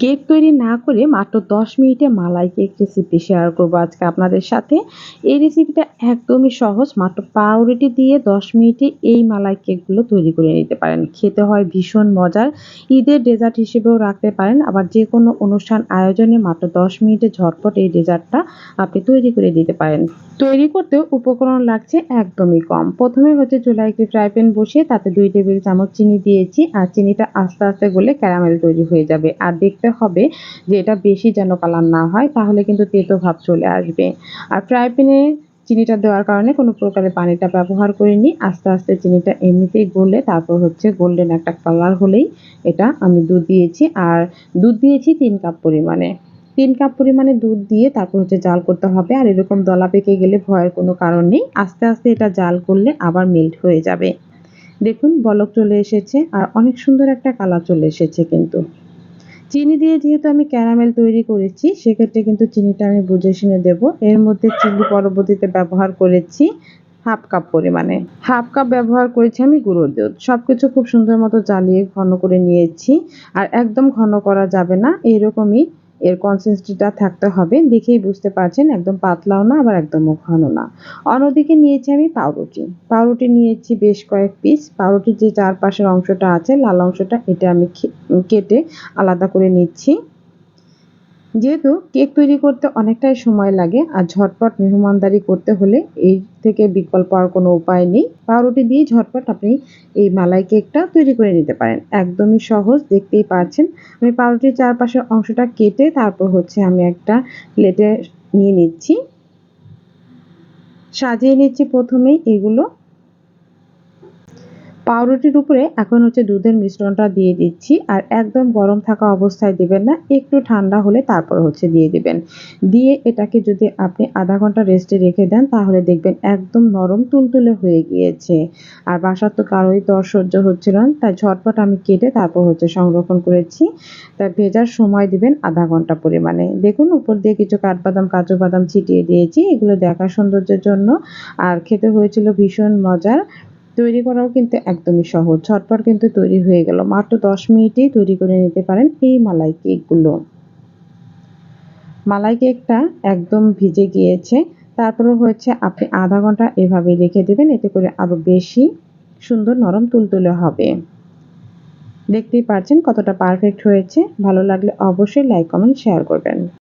Cake তৈরি না করে মাত্র দশ মিনিটে মালাই কেক রেসিপি শেয়ার করব আজকে আপনাদের সাথে। এই রেসিপিটা একদমই সহজ, মাত্র পাউরুটি দিয়ে দশ মিনিটে এই মালাই কেকগুলো তৈরি করে নিতে পারেন। খেতে হয় ভীষণ মজার। ঈদের ডেজার্ট হিসেবেও রাখতে পারেন। আবার যে কোনো অনুষ্ঠান আয়োজনে মাত্র দশ মিনিটে ঝটপট এই ডেজার্টটা আপনি তৈরি করে দিতে পারেন। তৈরি করতেও উপকরণ লাগছে একদমই কম। প্রথমে হচ্ছে চুলায় একটি ফ্রাই প্যান বসিয়ে তাতে দুই টেবিল চামচ চিনি দিয়েছি। আর চিনিটা আস্তে আস্তে গলে ক্যারামেল তৈরি হয়ে যাবে। আর দেখতে হবে যে এটা বেশি যেন কালার না হয়, তাহলে কিন্তু তেতো ভাব চলে আসবে। আর ফ্রাই প্যানে চিনিটা দেওয়ার কারণে কোনো প্রকারের পানিটা ব্যবহার করিনি। আস্তে আস্তে চিনিটা এমনিতেই গলে, তারপর হচ্ছে গোল্ডেন একটা কালার হলেই এটা আমি দুধ দিয়েছি। আর দুধ দিয়েছি তিন কাপ পরিমাণে। তিন কাপ পরিমাণে দুধ দিয়ে তারপর হচ্ছে জাল করতে হবে। আর এরকম দলা পেকে গেলে ভয়ের কোনো কারণ নেই। আস্তে আস্তে এটা জাল করলে আবার মেল্ট হয়ে যাবে। দেখুন, বলক চলে এসেছে। আর অনেক সুন্দর একটা কালার চলে এসেছে কিন্তু। চিনি দিয়ে যেহেতু আমি ক্যারামেল তৈরি করেছি, সেক্ষেত্রে কিন্তু চিনিটা আমি বুঝে শুনে দেবো। এর মধ্যে চিনি পরবর্তীতে ব্যবহার করেছি হাফ কাপ পরিমাণে। হাফ কাপ ব্যবহার করেছি আমি গুঁড়ো দুধ। সব কিছু খুব সুন্দর মতো জ্বালিয়ে ঘন করে নিয়েছি। আর একদম ঘন করা যাবে না, এইরকমই এর কনসিস্টেন্সিটা থাকতে হবে। দেখেই বুঝতে পারছেন, একদম পাতলাও না, আবার একদমও ঘন না। অন্যদিকে নিয়েছি আমি পাউরুটি। পাউরুটি নিয়েছি বেশ কয়েক পিস পাউরুটির যে চারপাশের অংশটা আছে, লাল অংশটা, এটা আমি কেটে আলাদা করে নিচ্ছি। যেহেতু কেক তৈরি করতে অনেকটাই সময় লাগে আর ঝটপট মেহমানদারি করতে হলে এই থেকে বিকল্প আর কোনো উপায় নেই। পাউরুটি দিয়ে ঝটপট আপনি এই মালাই কেকটা তৈরি করে নিতে পারেন। একদমই সহজ, দেখতেই পাচ্ছেন। আমি পাউরুটির চারপাশের অংশটা কেটে তারপর হচ্ছে আমি একটা প্লেটে নিয়ে নিচ্ছি। সাজিয়ে নিচ্ছি প্রথমেই এগুলো। পাউরুটির উপরে এখন হচ্ছে দুধের মিশ্রণটা দিয়ে দিচ্ছি আর একদম গরম থাকা অবস্থায় দেবেন না, একটু ঠান্ডা হলে তারপর হচ্ছে দিয়ে দিবেন। দিয়ে এটাকে যদি আপনি আধা ঘণ্টা রেস্টে রেখে দেন, তাহলে দেখবেন একদম নরম তুলতুলে হয়ে গিয়েছে। আর বাসার তো কারোই তর সহ্য হচ্ছিল না, তাই ঝটপট আমি কেটে তারপর হচ্ছে সংরক্ষণ করেছি। তাই ভেজার সময় দিবেন আধা ঘণ্টা পরিমাণে। দেখুন, উপর দিয়ে কিছু কাঠবাদাম, কাজু বাদাম ছিটিয়ে দিয়েছি, এগুলো দেখার সৌন্দর্যের জন্য। আর খেতে হয়েছিল ভীষণ মজার তৈরি করাও কিন্তু একদমই সহজ। ঝটপট কিন্তু তৈরি হয়ে গেল। মাত্র দশ মিনিটেই তৈরি করে নিতে পারেন এই মালাই কেকগুলো। মালাই কেকটা একদম ভিজে গিয়েছে। তারপরে হচ্ছে আপনি আধা ঘণ্টা এভাবে রেখে দেবেন, এতে করে আরও বেশি সুন্দর নরম তুলতুলে হবে। দেখতেই পাচ্ছেন কতটা পারফেক্ট হয়েছে। ভালো লাগলে অবশ্যই লাইক কমেন্ট শেয়ার করবেন।